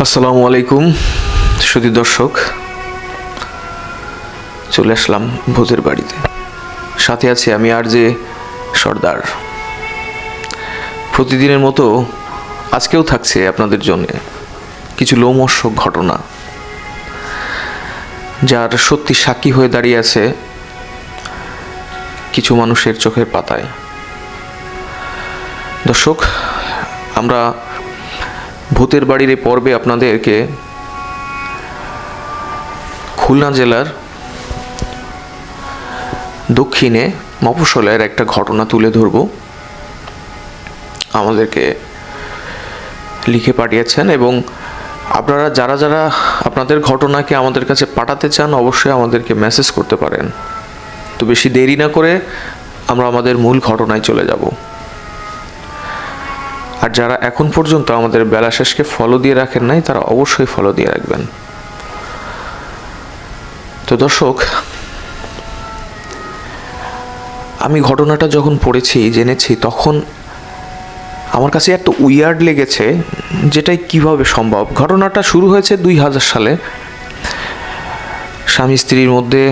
আসসালামু আলাইকুম, সুধী দর্শক। চলে আসলাম ভূতের বাড়িতে। সাথে আছি আমি আর যে সর্দার। প্রতিদিনের মতো আজকেও থাকছে আপনাদের জন্য কিছু লোমর্ষক ঘটনা। যার সত্যি সাক্ষী হয়ে দাঁড়িয়ে আছে কিছু মানুষের চোখের পাতায়। দর্শক, আমরা ভূতের বাড়ির এই পর্বে আপনাদেরকে খুলনা জেলার দক্ষিণে মফস্বলের একটা ঘটনা তুলে ধরব। আমাদেরকে লিখে পাঠিয়েছেন এবং আপনারা যারা যারা আপনাদের ঘটনাকে আমাদের কাছে পাঠাতে চান, অবশ্যই আমাদেরকে মেসেজ করতে পারেন। তো বেশি দেরি না করে আমরা আমাদের মূল ঘটনায় চলে যাব। আর যারা এখন পর্যন্ত আমাদের বেলা শেষকে ফলো দিয়ে রাখেন নাই, তারা অবশ্যই ফলো দিয়ে রাখবেন। তো দর্শক, আমি ঘটনাটা যখন পড়েছি, জেনেছি, তখন আমার কাছে এত উইয়ার্ড লেগেছে যেটাই কীভাবে সম্ভব। ঘটনাটা শুরু হয়েছে দুই হাজার সালে। স্বামী স্ত্রীর মধ্যে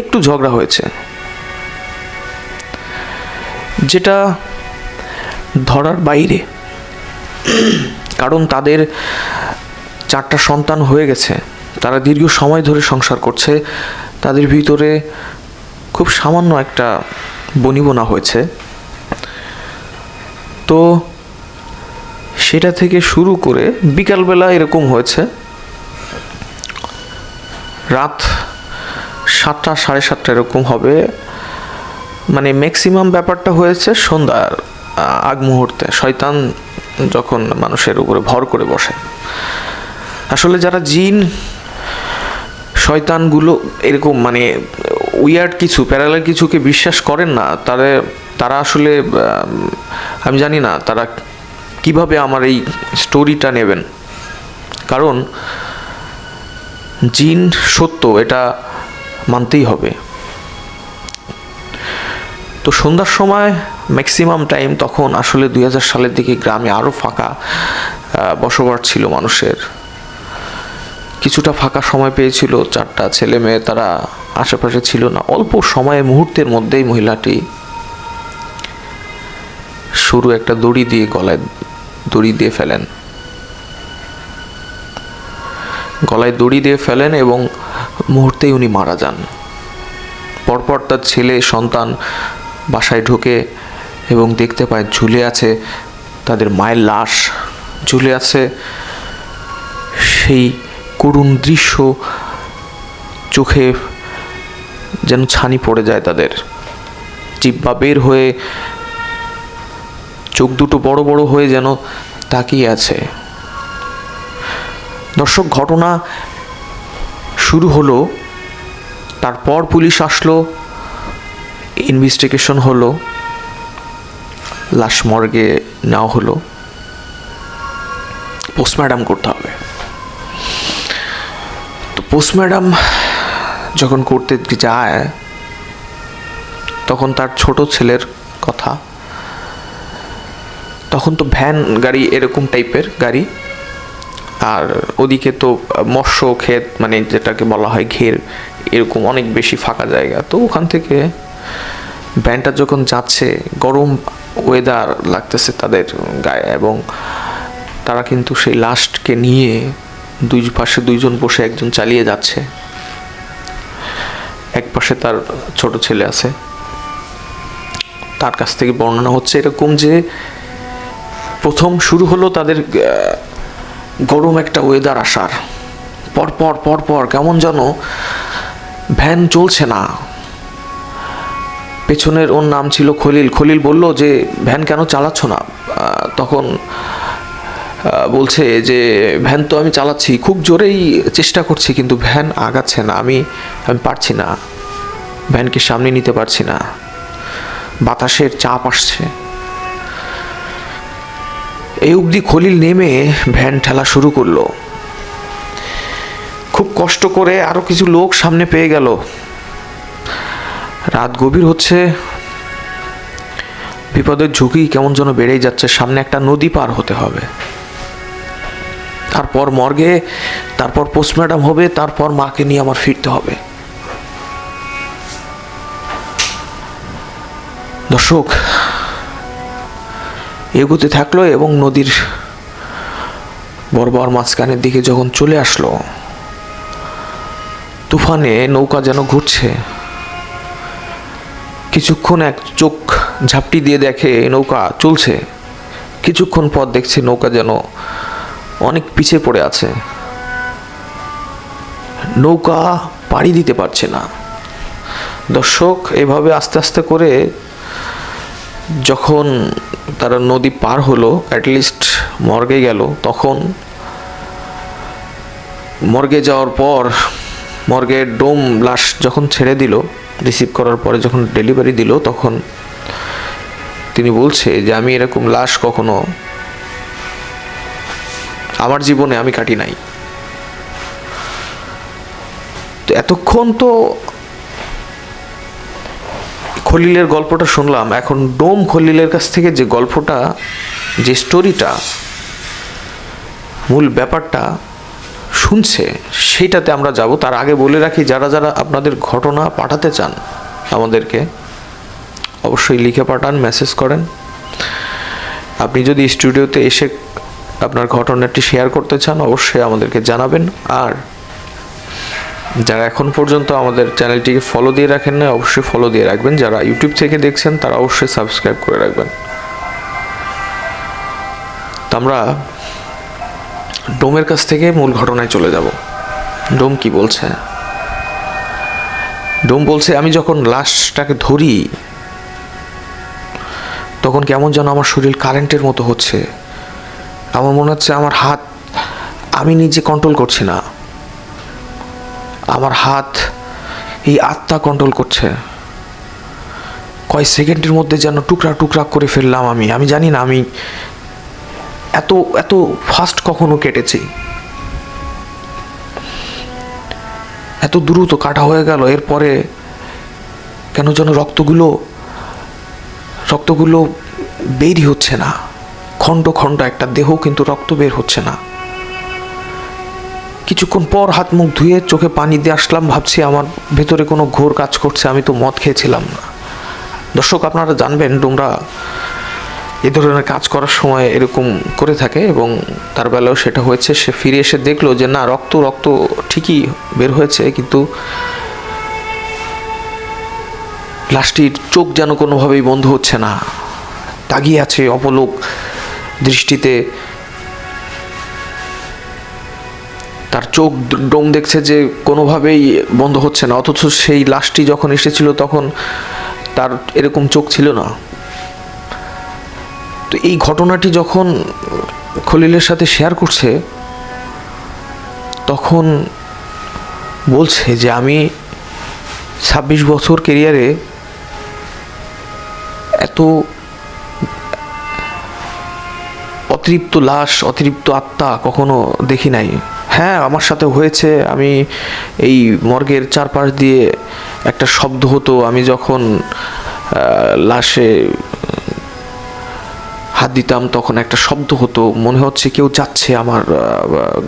একটু ঝগড়া হয়েছে। যেটা ধরার বাইরে। কারণ তাদের চারটা সন্তান হয়ে গেছে। তারা দীর্ঘ সময় ধরে সংসার করছে। তাদের ভিতরে খুব সামান্য একটা বনিবনা হয়েছে। তো সেটা থেকে শুরু করে বিকালবেলা এরকম হয়েছে। রাত সাতটা, সাড়ে সাতটা এরকম হবে। মানে ম্যাক্সিমাম ব্যাপারটা হয়েছে সন্ধ্যার আগ মুহূর্তে শয়তান যখন মানুষের উপরে ভর করে বসে। আসলে যারা জিন, শয়তানগুলো এরকম মানে উইয়ার্ড কিছু প্যারালাল কিছুকে বিশ্বাস করেন না, তারা তারা আসলে, আমি জানি না, তারা কীভাবে আমার এই স্টোরিটা নেবেন? কারণ জিন সত্য, এটা মানতেই হবে। তো সন্ধ্যার সময় ম্যাক্সিমাম টাইম তখন আসলে দুই হাজার সালের দিকে গ্রামে আরও ফাঁকা বসবাস ছিল মানুষের। কিছুটা ফাঁকা সময় পেয়েছিল, চারটা ছেলে মেয়ে তারা আশেপাশে ছিল না। অল্প সময়ে মুহূর্তের মধ্যেই মহিলাটি সরু একটা দড়ি দিয়ে গলায় দড়ি দিয়ে ফেলেন। গলায় দড়ি দিয়ে ফেলেন এবং মুহূর্তেই উনি মারা যান। পরপর তার ছেলে, সন্তান বাসায় ঢুকে এবং দেখতে পায় ঝুলে আছে তাদের মায়ের লাশ। ঝুলে আছে সেই করুণ দৃশ্য চোখে যেন ছানি পড়ে যায় তাদের। জিব্বা বের হয়ে চোখ দুটো বড় বড় হয়ে যেন তাকিয়ে আছে। দর্শক, ঘটনা শুরু হলো, তারপর পুলিশ আসলো ইনভেস্টিগেশন হলো। লাশ মর্গে নেওয়া হলো। পোস্টম্যাডাম করতে হবে। তো পোস্টম্যাডাম যখন করতে যায়, তখন তার ছোট ছেলের কথা। তখন তো ভ্যান গাড়ি এরকম টাইপের গাড়ি। আর ওদিকে তো মৎস্য ক্ষেত মানে যেটাকে বলা হয় ঘের, এরকম অনেক বেশি ফাঁকা জায়গা। তো ওখান থেকে ভ্যানটা যখন যাচ্ছে, গরম ওয়েদার লাগতেছে তাদের গায়ে এবং তারা কিন্তু সেই লাস্টকে নিয়ে দুই পাশে দুইজন বসে একজন চালিয়ে যাচ্ছে। এক পাশে তার ছোট ছেলে আছে। তার কাছ থেকে বর্ণনা হচ্ছে এরকম যে, প্রথম শুরু হলো তাদের গরম একটা ওয়েদার আসার। পরপর পরপর কেমন যেন, ভ্যান চলছে না। পেছনের ওর নাম ছিল খলিল। খলিল বলল যে, ভ্যান কেন চালাচ্ছ না? তখন বলছে যে, ভ্যান তো আমি চালাচ্ছি। খুব জোরেই চেষ্টা করছি, কিন্তু ভ্যান আগাচ্ছে না। আমি আমি পারছি না। ভ্যানকে সামনে নিতে পারছি না। বাতাসের চাপ আসছে। এই অবধি খলিল নেমে ভ্যান ঠেলা শুরু করল। খুব কষ্ট করে আরও কিছু লোক সামনে পেয়ে গেল। রাত গভীর হচ্ছে। বিপদের ঝুঁকি কেমন যেন বেড়েই যাচ্ছে, সামনে একটা নদী পার হতে হবে। তারপর মর্গে, তারপর পোস্টম্যাডাম হবে, তারপর মাকে নিয়ে আমার ফিরতে হবে। দর্শক, এগোতে থাকল এবং নদীর বর্বর মাঝখানের দিকে যখন চলে আসলো, তুফানে নৌকা যেন ঘুরছে। কিছুক্ষণ এক চোখ ঝাপটি দিয়ে দেখে নৌকা চলছে। কিছুক্ষণ পর দেখছে নৌকা যেন অনেক পিছিয়ে পড়ে আছে। নৌকা পাড়ি দিতে পারছে না। দর্শক, এভাবে আস্তে আস্তে করে যখন তারা নদী পার হলো অ্যাটলিস্ট মর্গে গেল, তখন মর্গে যাওয়ার পর মর্গের ডোম লাশ যখন ছেড়ে দিল রিসিভ করার পরে যখন ডেলিভারি দিল, তখন তিনি বলছে যে, আমি এরকম লাশ কখনো আমার জীবনে আমি কাটি নাই। তো এতক্ষণ তো খলিলের গল্পটা শুনলাম। এখন ডোম খলিলের কাছ থেকে যে গল্পটা, যে স্টোরিটা মূল ব্যাপারটা শুনছে, সেইটাতে আমরা যাব। তার আগে বলে রাখি, যারা যারা আপনাদের ঘটনা পাঠাতে চান আমাদেরকে, অবশ্যই লিখে পাঠান মেসেজ করেন। আপনি যদি স্টুডিওতে এসে আপনার ঘটনাটি শেয়ার করতে চান, অবশ্যই আমাদেরকে জানাবেন। আর যারা এখন পর্যন্ত আমাদের চ্যানেলটিকে ফলো দিয়ে রাখেন না অবশ্যই ফলো দিয়ে রাখবেন। যারা ইউটিউব থেকে দেখছেন, তারা অবশ্যই সাবস্ক্রাইব করে রাখবেন। আমরা ডোমের কাছ থেকে মূল ঘটনায় চলে যাব। ডোম কি বলছে? ডোম বলছে, আমি যখন লাশটাকে ধরি, তখন কেমন যেন আমার শরীর কারেন্টের মতো হচ্ছে। আমার মনে হচ্ছে আমার হাত, আমি নিজে কন্ট্রোল করছি না। আমার হাত, এই আত্মা কন্ট্রোল করছে। কয় সেকেন্ডের মধ্যে যেন টুকরা টুকরা করে ফেললাম আমি। আমি জানি না আমি এত এত ফাস্ট কখনো কেটেছি? এত দ্রুত কাটা হয়ে গেল, এরপরে কেন যেন রক্তগুলো রক্তগুলো বেরই হচ্ছে না। খণ্ড খণ্ড একটা দেহ কিন্তু রক্ত বের হচ্ছে না। কিছুক্ষণ পর হাত মুখ ধুয়ে চোখে পানি দিয়ে আসলাম, ভাবছি আমার ভেতরে কোনো ঘোর কাজ করছে, আমি তো মদ খেয়েছিলাম না। দর্শক, আপনারা জানবেন, তোমরা এ ধরনের কাজ করার সময় এরকম করে থাকে এবং তার বেলাও সেটা হয়েছে। সে ফিরে এসে দেখল যে, না, রক্ত রক্ত ঠিকই বের হয়েছে, কিন্তু লাশটির চোখ যেন কোনোভাবেই বন্ধ হচ্ছে না। তাগিয়ে আছে অপলোক দৃষ্টিতে। তার চোখ ডোম দেখছে যে, কোনোভাবেই বন্ধ হচ্ছে না। অথচ সেই লাশটি যখন এসেছিল তখন তার এরকম চোখ ছিল না। তো এই ঘটনাটি যখন খলিলের সাথে শেয়ার করছে, তখন বলছে যে আমি ছাব্বিশ বছর কেরিয়ারে এত অতিরিক্ত লাশ অতিরিক্ত আত্মা কখনো দেখি নাই। হ্যাঁ আমার সাথে হয়েছে, আমি এই মর্গের চারপাশ দিয়ে একটা শব্দ হতো, আমি যখন লাশে হাত দিতাম, তখন একটা শব্দ হতো, মনে হচ্ছে কেউ যাচ্ছে আমার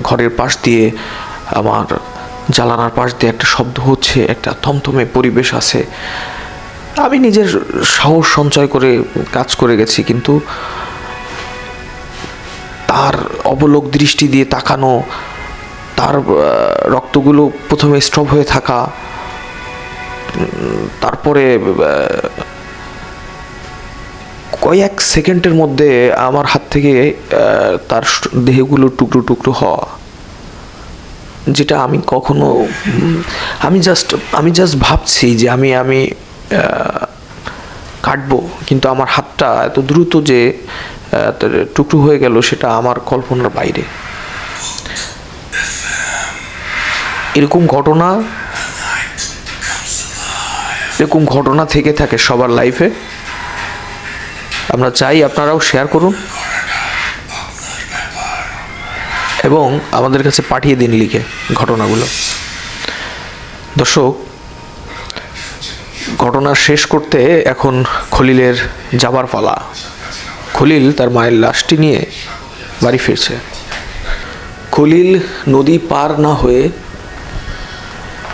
ঘরের পাশ দিয়ে, আমার জ্বালানার পাশ দিয়ে একটা শব্দ হচ্ছে, একটা থমথমে পরিবেশ আছে। আমি নিজের সাহস সঞ্চয় করে কাজ করে গেছি, কিন্তু তার অবলোক দৃষ্টি দিয়ে তাকানো, তার রক্তগুলো প্রথমে স্টপ হয়ে থাকা তারপরে কয়েক সেকেন্ডের মধ্যে আমার হাত থেকে তার দেহগুলো টুকরো টুকরো হওয়া, যেটা আমি কখনো আমি জাস্ট আমি জাস্ট ভাবছি যে আমি আমি কাটবো, কিন্তু আমার হাতটা এত দ্রুত যে টুকরো হয়ে গেল সেটা আমার কল্পনার বাইরে। এরকম ঘটনা এরকম ঘটনা থেকে থাকে সবার লাইফে আমরা চাই আপনারাও শেয়ার করুন এবং আমাদের কাছে পাঠিয়ে দিন লিখে ঘটনাগুলো। দর্শক, ঘটনা শেষ করতে এখন খলিলের যাবার পালা। খলিল তার মায়ের লাশটি নিয়ে বাড়ি ফিরছে। খলিল নদী পার না হয়ে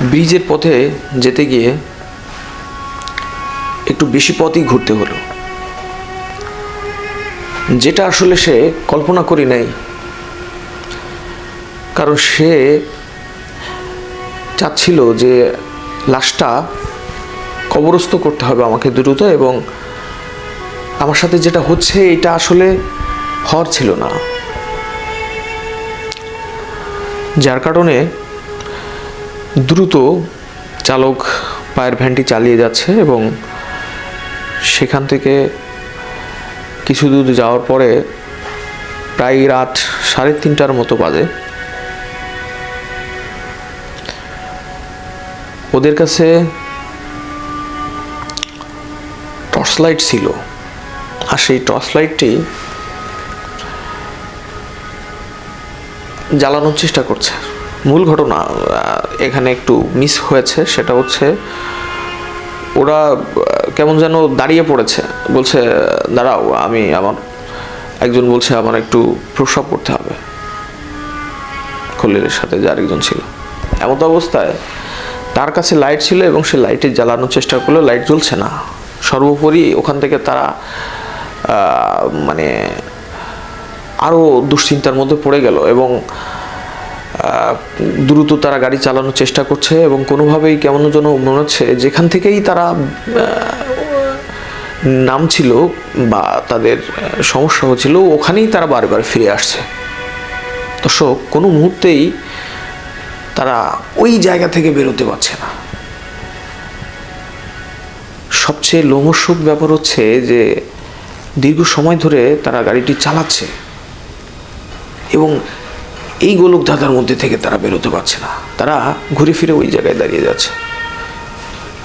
ব্রিজের পথে যেতে গিয়ে একটু বেশি পথই ঘুরতে হলো। যেটা আসলে সে কল্পনা করি নাই। কারণ সে চাচ্ছিল যে লাশটা কবরস্থ করতে হবে আমাকে দ্রুত এবং আমার সাথে যেটা হচ্ছে এটা আসলে হওয়ার ছিল না। যার কারণে দ্রুত চালক পায়ের ভ্যানটি চালিয়ে যাচ্ছে এবং সেখান থেকে কিছু দূর যাওয়ার পরে প্রায় রাত সাড়ে তিনটার মতো বাজে। ওদের কাছে টর্চ লাইট ছিল। আর সেই টর্চ লাইটটি জ্বালানোর চেষ্টা করছে। মূল ঘটনা এখানে একটু মিস হয়েছে, সেটা হচ্ছে ওরা কেমন যেন দাঁড়িয়ে পড়েছে। বলছে, দাঁড়াও, আমি আমার, একজন বলছে, আমার একটু প্রসব করতে হবে। খলিলের সাথে যে আরেকজন ছিল। এমন অবস্থায় তার কাছে লাইট ছিল এবং সে লাইটে জ্বালানোর চেষ্টা করল লাইট জ্বলছে না। সর্বোপরি ওখান থেকে তারা মানে আরও দুশ্চিন্তার মধ্যে পড়ে গেল এবং দ্রুত তারা গাড়ি চালানোর চেষ্টা করছে এবং কোনোভাবেই কেমন যেন মনে হচ্ছে যেখান থেকেই তারা আহ, নামছিল বা তাদের সমস্যা হচ্ছিল ওখানেই তারা বারবার ফিরে আসছে। দর্শক কোনো মুহূর্তেই তারা ওই জায়গা থেকে বেরোতে পারছে না। সবচেয়ে লোমস্যক ব্যাপার হচ্ছে যে দীর্ঘ সময় ধরে তারা গাড়িটি চালাচ্ছে এবং এই গোলক ধাঁধার মধ্যে থেকে তারা বেরোতে পারছে না। তারা ঘুরে ফিরে ওই জায়গায় দাঁড়িয়ে যাচ্ছে।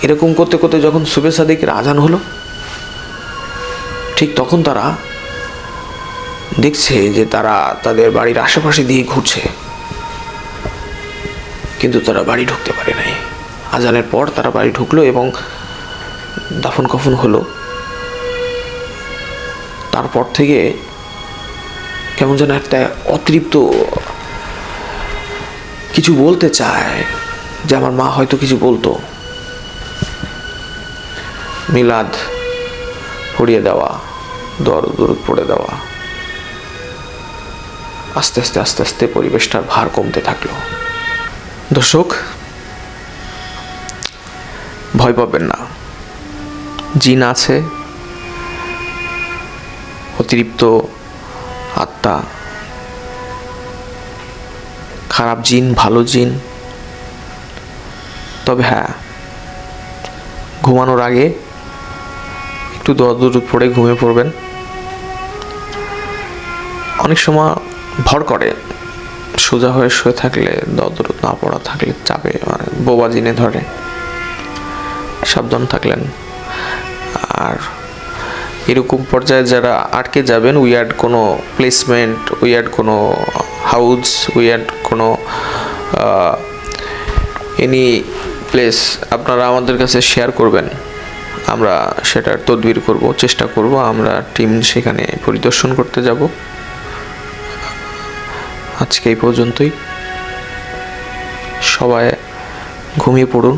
এরকম করতে করতে যখন সুবে সাদিকের আজান হলো, ঠিক তখন তারা দেখছে যে তারা তাদের বাড়ির আশেপাশে দিয়ে ঘুরছে। কিন্তু তারা বাড়ি ঢুকতে পারে নাই। আজানের পর তারা বাড়ি ঢুকলো এবং দাফন কফন হলো। তারপর থেকে কেমন যেন একটা অতৃপ্ত কিছু বলতে চায় যে আমার মা হয়তো কিছু বলতো। মিলাদ পড়িয়ে দেওয়া, দর দূরত পড়ে দেওয়া। আস্তে আস্তে আস্তে আস্তে পরিবেশটার ভার কমতে থাকল। দর্শক, ভয় পাবেন না। জিন আছে, অতিরিক্ত আত্মা খারাপ জিন, ভালো জিন। তবে হ্যাঁ ঘুমানোর আগে একটু দরদুর পড়ে ঘুমিয়ে পড়বেন। অনেক সময় ভর করে, সোজা হয়ে শুয়ে থাকলে দরদুর না পড়া থাকলে চাপে মানে বোবা জিনে ধরে। সাবধান থাকলেন। আর এরকম পর্যায়ে যারা আটকে যাবেন উইয়ার্ড কোনো প্লেসমেন্ট উইয়ার্ড কোনো হাউস উইয়ার্ড কোনো এনি প্লেস আপনারা আমাদের কাছে শেয়ার করবেন। আমরা সেটার তদবির করব, চেষ্টা করব, আমরা টিম সেখানে পরিদর্শন করতে যাব। আজকে এই পর্যন্তই। সবাই ঘুমিয়ে পড়ুন।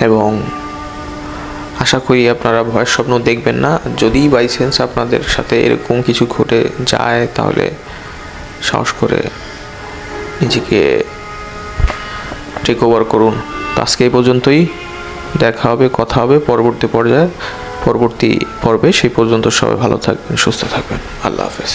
এবং আশা করি আপনারা ভয়ের স্বপ্ন দেখবেন না। যদি বাই চান্স আপনাদের সাথে এরকম কিছু ঘটে যায়, তাহলে সাহস করে নিজেকে টেক ওভার করুন আজকে এই পর্যন্তই। দেখা হবে, কথা হবে পরবর্তী পর্যায়ে, পরবর্তী পর্বে। সেই পর্যন্ত সবাই ভালো থাকবেন, সুস্থ থাকবেন। আল্লাহ হাফেজ।